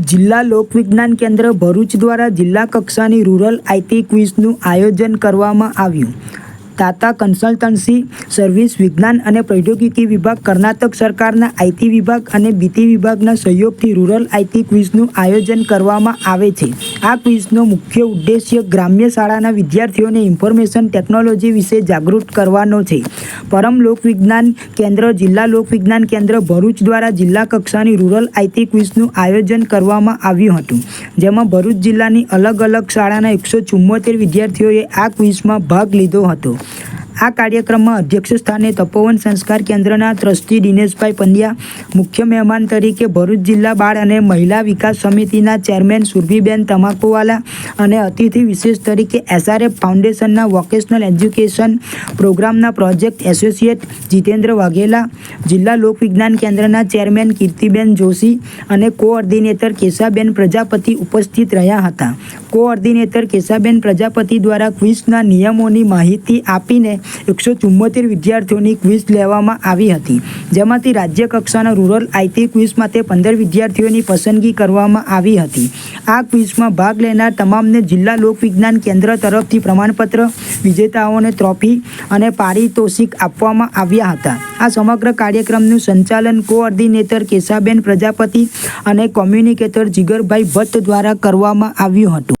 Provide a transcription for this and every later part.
જિલ્લા લોકવિજ્ઞાન કેન્દ્ર ભરૂચ દ્વારા જિલ્લા કક્ષાની રૂરલ આઈટી ક્વિઝનું આયોજન કરવામાં આવ્યું. તાતા કન્સલ્ટન્સી, સર્વિસ વિજ્ઞાન અને પ્રૌદ્યોગિકી વિભાગ, કર્ણાટક સરકારના આઈટી વિભાગ અને બીટી વિભાગના સહયોગથી રૂરલ આઈટી ક્વિઝનું આયોજન કરવામાં આવે છે. આ ક્વિઝનો મુખ્ય ઉદ્દેશ્ય ગ્રામ્ય શાળાના વિદ્યાર્થીઓને ઇન્ફોર્મેશન ટેકનોલોજી વિશે જાગૃત કરવાનો છે. પરમ લોકવિજ્ઞાન કેન્દ્ર, જિલ્લા લોકવિજ્ઞાન કેન્દ્ર ભરૂચ દ્વારા જિલ્લા કક્ષાની રૂરલ આઈટી ક્વિઝનું આયોજન કરવામાં આવ્યું હતું. જેમાં ભરૂચ જિલ્લાની અલગ અલગ શાળાના એકસો ચુમ્મોતેર વિદ્યાર્થીઓએ આ ક્વિઝમાં ભાગ લીધો હતો. Yeah. આ કાર્યક્રમમાં અધ્યક્ષ સ્થાને તપોવન સંસ્કાર કેન્દ્રના ટ્રસ્ટી દિનેશભાઈ પંડ્યા, મુખ્ય મહેમાન તરીકે ભરૂચ જિલ્લા બાળ અને મહિલા વિકાસ સમિતિના ચેરમેન સુરભીબેન તમાકુવાલા અને અતિથિ વિશેષ તરીકે એસઆરએફ ફાઉન્ડેશનના વોકેશનલ એજ્યુકેશન પ્રોગ્રામના પ્રોજેક્ટ એસોસિએટ જીતેન્દ્ર વાઘેલા, જિલ્લા લોકવિજ્ઞાન કેન્દ્રના ચેરમેન કીર્તિબેન જોશી અને કોઓર્ડિનેટર કેશાબેન પ્રજાપતિ ઉપસ્થિત રહ્યા હતા. કોઓર્ડિનેટર કેશાબેન પ્રજાપતિ દ્વારા ક્વિઝના નિયમોની માહિતી આપીને એકસો ચુમ્મોતેર વિદ્યાર્થીઓની ક્વિઝ લેવામાં આવી હતી. જેમાંથી રાજ્ય કક્ષાના રૂરલ આઈટી ક્વિઝ માટે પંદર વિદ્યાર્થીઓની પસંદગી કરવામાં આવી હતી. આ ક્વિઝમાં ભાગ લેનાર તમામને જિલ્લા લોકવિજ્ઞાન કેન્દ્ર તરફથી પ્રમાણપત્ર, વિજેતાઓને ટ્રોફી અને પારિતોષિક આપવામાં આવ્યા હતા. આ સમગ્ર કાર્યક્રમનું સંચાલન કોઓર્ડિનેટર કેશાબેન પ્રજાપતિ અને કોમ્યુનિકેટર જીગરભાઈ ભટ્ટ દ્વારા કરવામાં આવ્યું હતું.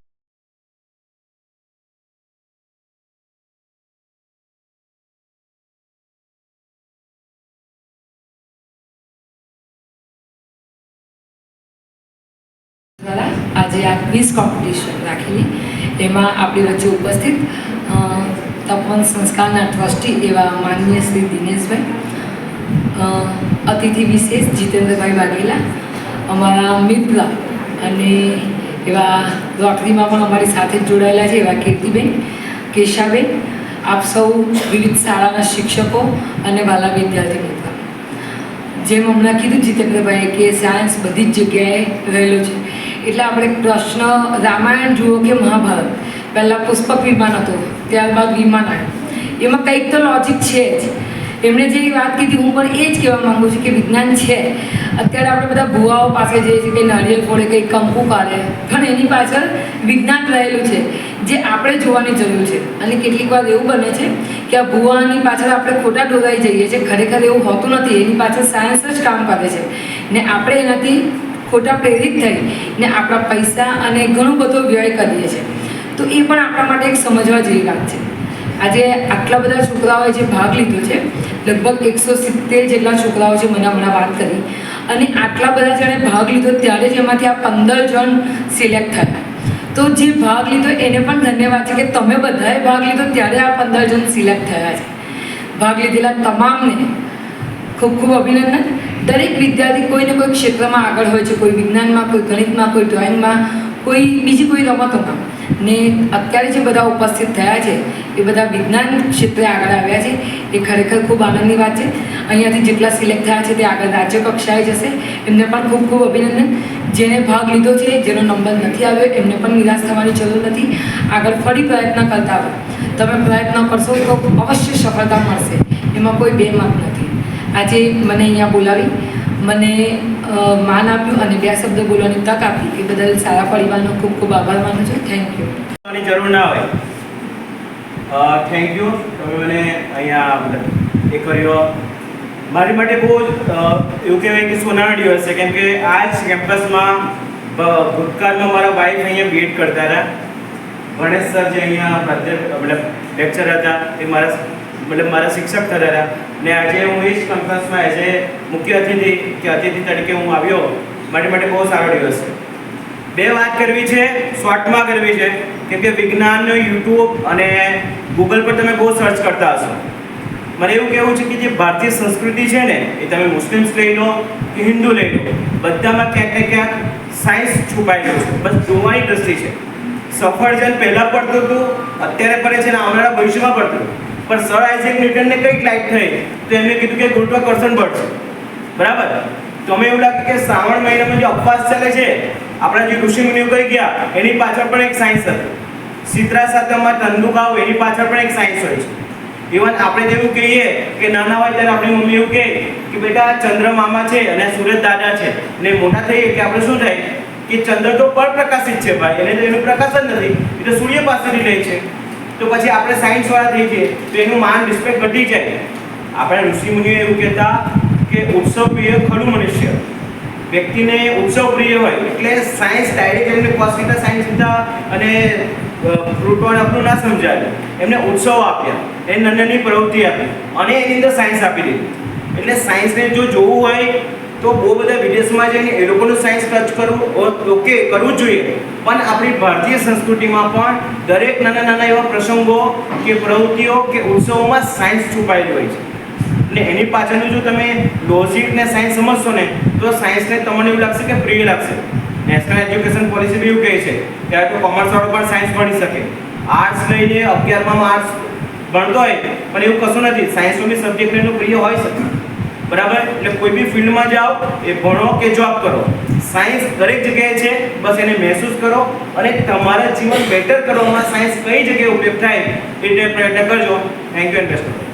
દ્વારા આજે આ ક્વિઝ કોમ્પિટિશન રાખેલી. એમાં આપણી વચ્ચે ઉપસ્થિત તપન સંસ્કારના ટ્રસ્ટી એવા માનનીય શ્રી દિનેશભાઈ અતિથિ વિશેષ જીતેન્દ્રભાઈ વાઘેલા, અમારા મિત્ર અને એવા રોટરીમાં પણ અમારી સાથે જોડાયેલા છે એવા કીર્તિબેન, કેશાબેન, આપ સૌ વિવિધ શાળાના શિક્ષકો અને વાલા વિદ્યાર્થી મિત્રો. જેમ હમણાં કીધું જીતેન્દ્રભાઈએ કે સાયન્સ બધી જ જગ્યાએ રહેલું છે. એટલે આપણે કૃષ્ણ રામાયણ જુઓ કે મહાભારત? પહેલાં પુષ્પક વિમાન હતું, ત્યારબાદ વિમાન એમાં કંઈક તો લોજિક છે જ. એમણે જે વાત કીધી, હું પણ એ જ કહેવા માગું છું કે વિજ્ઞાન છે. અત્યારે આપણે બધા ભુવાઓ પાસે જઈએ છીએ કે નાળિયેર ફોડે કંઈ કંકુ કાઢે. પણ એની પાછળ વિજ્ઞાન રહેલું છે, જે આપણે જોવાની જરૂર છે. અને કેટલીક વાર એવું બને છે કે આ ભુવાની પાછળ આપણે ખોટા ડોરાઈ જઈએ છીએ. ખરેખર એવું હોતું નથી. એની પાછળ સાયન્સ જ કામ કરે છે. ને આપણે એનાથી ખોટા પ્રેરિત થઈ ને આપણા પૈસા અને ઘણો બધો વ્યય કરીએ છીએ. તો એ પણ આપણા માટે એક સમજવા જેવી વાત છે. આજે આટલા બધા છોકરાઓએ જે ભાગ લીધો છે, લગભગ એકસો સિત્તેર જેટલા છોકરાઓ છે મને હમણાં વાત કરી. અને આટલા બધા જણે ભાગ લીધો ત્યારે જ એમાંથી આ પંદર જણ સિલેક્ટ થયા. તો જે ભાગ લીધો એને પણ ધન્યવાદ છે કે તમે બધાએ ભાગ લીધો ત્યારે આ પંદર જણ સિલેક્ટ થયા છે. ભાગ લીધેલા તમામને ખૂબ ખૂબ અભિનંદન. દરેક વિદ્યાર્થી કોઈને કોઈ ક્ષેત્રમાં આગળ હોય છે, કોઈ વિજ્ઞાનમાં, કોઈ ગણિતમાં, કોઈ ડ્રોઈંગમાં, કોઈ બીજી કોઈ રમતોમાં. ને અત્યારે જે બધા ઉપસ્થિત થયા છે, એ બધા વિજ્ઞાન ક્ષેત્રે આગળ આવ્યા છે, એ ખરેખર ખૂબ આનંદની વાત છે. અહીંયાથી જેટલા સિલેક્ટ થયા છે, તે આગળ રાજ્ય કક્ષાએ જશે. એમને પણ ખૂબ ખૂબ અભિનંદન. જેને ભાગ લીધો છે, જેનો નંબર નથી આવ્યો, એમને પણ નિરાશ થવાની જરૂર નથી. આગળ ફરી પ્રયત્ન કરતા હોય તમે પ્રયત્ન કરશો તો અવશ્ય સફળતા મળશે. એમાં કોઈ બે મત નથી. આજે મને અહીંયા બોલાવી, મને માન આપ્યું અને બે શબ્દ બોલવાની તક આપી. એ બદલ સારા પરિવારનો ખૂબ ખૂબ આભાર માનું છું. થેન્ક યુ જરૂર ના હોય. થેન્ક યુ તમે મને અહીંયા એ કર્યો. મારી માટે બહુ એવું કહેવાય કે સોનાનો દિવસ છે કેમ કે આ જ કેમ્પસમાં ભૂતકાળમાં મારા વાઈફ અહીંયા બીએડ કરતા હતા. ગણેશ સર જે અહીંયા મતલબ લેક્ચર હતા, એ મારા મતલબ મારા શિક્ષક થતા હતા ને આજે હું એ જ કોન્ફરન્સમાં એઝ એ મુખ્ય અતિથિ કે અતિથિ તરીકે હું આવ્યો. મારી માટે બહુ સારો દિવસ. છે બે વાત કરવી છે, શોર્ટમાં કરવી છે, કેમ કે વિજ્ઞાનનો યુટ્યુબ અને ગૂગલ પર તમે બહુ સર્ચ કરતા હશો. મને એવું કહેવું છે કે જે ભારતીય સંસ્કૃતિ છે ને, એ તમે મુસ્લિમ્સ લઈ લો કે હિન્દુ લઈ લો, બધામાં ક્યાંક ને ક્યાંક સાયન્સ છુપાયેલું છે. બસ જોવાની દ્રષ્ટિ છે. સફરજન પહેલાં પડતું હતું, અત્યારે પડે છે ને આવનારા ભવિષ્યમાં પડતું પણ સર આઇઝેક ન્યૂટનને કંઈક લાઈટ થઈ. તો એમને કીધું કે ગુરુત્વાકર્ષણ બળ છે બરાબર? તો અમે એવું લાગે કે શ્રાવણ મહિનામાં જે અપવાસ ચાલે છે, આપણા જે ઋષિ મુનિઓ કરી ગયા, એની પાછળ પણ એક સાયન્સ હતું સિત્રા સાતમમાં તંદુકાઓ એની પાછળ પણ એક સાયન્સ હોય છે. ઇવન આપણે જેવું કહીએ કે નાના હોય ત્યારે આપણી મમ્મી એવું કહે કે બેટા, ચંદ્ર મામા છે અને સૂરજ દાદા છે. ને મોટા થઈએ કે આપણે શું થાય? કે ચંદ્ર તો પરપ્રકાશિત છે ભાઈ, એને તો એનું પ્રકાશ જ નથી. એ તો સૂર્ય પાસેથી લે છે. તો પછી આપણે સાયન્સ વાળા થઈ જઈએ તો એનું માન રિસ્પેક્ટ ઘટી જાય. આપણા ઋષિ મુનિઓ એવું કહેતા કે ઉત્સવ પ્રિય ખરું મનુષ્ય. વ્યક્તિને ઉત્સવ પ્રિય હોય, એટલે સાયન્સ ડાયરેક્ટ એમને કોસ્મિટા સાયન્સ લીધા અને પ્રોટોન આપણું ના સમજાય એમને ઉત્સવ આપ્યા. એ નાની પ્રવૃત્તિ આપી. અને એની અંદર સાયન્સ આપી દીધી. એટલે સાયન્સને જો જોવું હોય તો બહુ બધા વિદેશમાં જઈને એ લોકોનું સાયન્સ ટચ કરવું ઓકે કરવું જોઈએ. પણ આપણી ભારતીય સંસ્કૃતિમાં પણ દરેક નાના નાના એવા પ્રસંગો કે પ્રવૃત્તિઓ કે ઉત્સવોમાં સાયન્સ છુપાયેલું હોય છે. ને એની પાછળનું જો તમે લોજિક ને સાયન્સ સમજશો ને, તો સાયન્સને તમને એવું લાગશે કે પ્રિય લાગશે. નેશનલ એજ્યુકેશન પોલિસી બી એવું કહે છે કે આ તો કોમર્સ વાળો પણ સાયન્સ ભણી શકે. આર્ટ્સ લઈને અગિયારમાં આર્ટ્સ ભણતો હોય, પણ એવું કશું નથી. સાયન્સનો બી સબ્જેક્ટ એનું પ્રિય હોય શકે બરાબર? એટલે કોઈ બી ફિલ્ડમાં જાઓ, એ ભણો કે જોબ કરો. સાયન્સ દરેક જગ્યાએ છે, બસ એને મહેસૂસ કરો અને તમારા જીવન બેટર કરવામાં સાયન્સ કઈ જગ્યાએ ઉપયોગ થાય? એ પ્રયત્ન કરજો થેન્ક યુ એન્ડ બેસ્ટ